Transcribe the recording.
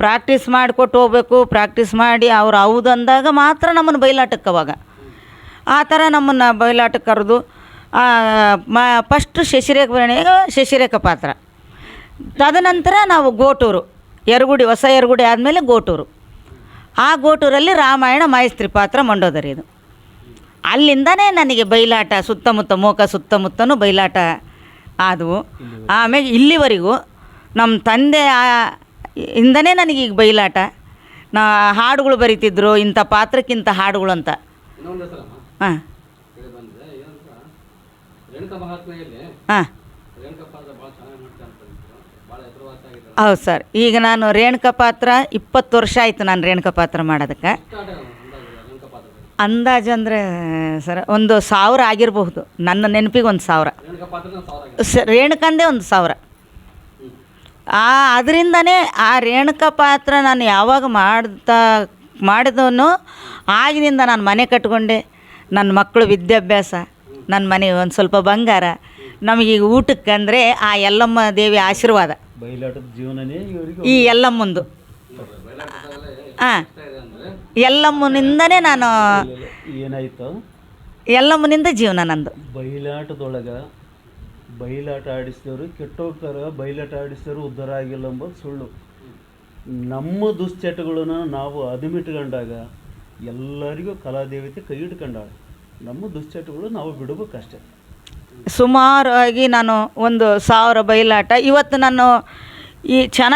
Practice ಮಾಡಿಕೊಟ್ಟು ಹೋಗ್ಬೇಕು, practice ಮಾಡಿ ಅವ್ರು ಹೌದು ಅಂದಾಗ ಮಾತ್ರ ನಮ್ಮನ್ನು ಬಯಲಾಟಕ್ಕೆ ಅವಾಗ. ಆ ಥರ ನಮ್ಮನ್ನು ಬಯಲಾಟಕ್ಕೆ ಕರೆದು ಮ ಫಸ್ಟ್ ಶಶಿರೇಖ ಬರಣಿಗೆ ಶಶಿರೇಖ ಪಾತ್ರ. ತದನಂತರ ನಾವು ಗೋಟೂರು ಯರಗುಡಿ ಹೊಸ ಯರಗುಡಿ ಆದಮೇಲೆ ಗೋಟೂರು. ಆ ಗೋಟೂರಲ್ಲಿ ರಾಮಾಯಣ ಮಾಯಸ್ತ್ರಿ ಪಾತ್ರ ಮಂಡೋದರಿ ಇದು. ಅಲ್ಲಿಂದನೇ ನನಗೆ ಬಯಲಾಟ, ಸುತ್ತಮುತ್ತ, ಮೋಕ ಸುತ್ತಮುತ್ತನೂ ಬಯಲಾಟ ಆದವು. ಆಮೇಲೆ ಇಲ್ಲಿವರೆಗೂ ನಮ್ಮ ತಂದೆ ಇಂದನೇ ನನಗೆ ಈಗ ಬಯಲಾಟ ನಾ ಹಾಡುಗಳು ಬರಿತಿದ್ರು ಇಂಥ ಪಾತ್ರಕ್ಕಿಂತ ಹಾಡುಗಳು ಅಂತ. ಹಾಂ. ಹಾಂ. ಹೌದು ಸರ್. ಈಗ ನಾನು ರೇಣುಕಾ ಪಾತ್ರ ಇಪ್ಪತ್ತು ವರ್ಷ ಆಯಿತು ನಾನು ರೇಣುಕಾ ಪಾತ್ರ ಮಾಡೋದಕ್ಕೆ. ಅಂದಾಜು ಅಂದರೆ ಸರ್ ಒಂದು ಸಾವಿರ ಆಗಿರಬಹುದು. ನನ್ನ ನೆನಪಿಗೆ ಒಂದು ಸಾವಿರ ರೇಣುಕಂದೇ ಒಂದು ಸಾವಿರ. ಆ ಅದರಿಂದನೇ ಆ ರೇಣುಕಾ ಪಾತ್ರ ನಾನು ಯಾವಾಗ ಮಾಡ್ತಾ ಮಾಡಿದವನು ಆಗಿನಿಂದ ನಾನು ಮನೆ ಕಟ್ಕೊಂಡೆ. ನನ್ನ ಮಕ್ಕಳು ವಿದ್ಯಾಭ್ಯಾಸ ನನ್ನ ಮನೆ ಒಂದು ಸ್ವಲ್ಪ ಬಂಗಾರ. ನಮಗೀಗ ಊಟಕ್ಕೆ ಅಂದರೆ ಆ ಎಲ್ಲಮ್ಮ ದೇವಿ ಆಶೀರ್ವಾದ. ಈ ಎಲ್ಲಮ್ಮಂದು ಹಾಂ ಎಲ್ಲಮ್ಮನಿಂದನೇ ಯಲ್ಲಮ್ಮನಿಂದನೇ ನಾನು ಏನಾಯಿತು? ಎಲ್ಲಮ್ಮನಿಂದ ಜೀವನ ನಂದು. ಬಯಲಾಟದೊಳಗೆ ಬಯಲಾಟ ಆಡಿಸಿದವರು, ಕೆಟ್ಟೋಗ್ತಾರೆ ಬಯಲಾಟ ಆಡಿಸಿದವರು ಉದ್ಧಾರ ಆಗಿಲ್ಲ ಎಂಬುದು ಸುಳ್ಳು. ನಮ್ಮ ದುಶ್ಚಟಗಳನ್ನು ನಾವು ಅದುಮಿಟ್ಕೊಂಡಾಗ ಎಲ್ಲರಿಗೂ ಕಲಾದೇವತೆ ಕೈ ಇಟ್ಕೊಂಡಾಳೆ ನಮ್ಮ ದುಶ್ಚಟಗಳು ನಾವು ಬಿಡಬೇಕಷ್ಟೆ. ಸುಮಾರಾಗಿ ನಾನು ಒಂದು ಸಾವಿರ ಬಯಲಾಟ ಇವತ್ತು ನಾನು ಈ ಚೆನ್ನಾಗಿ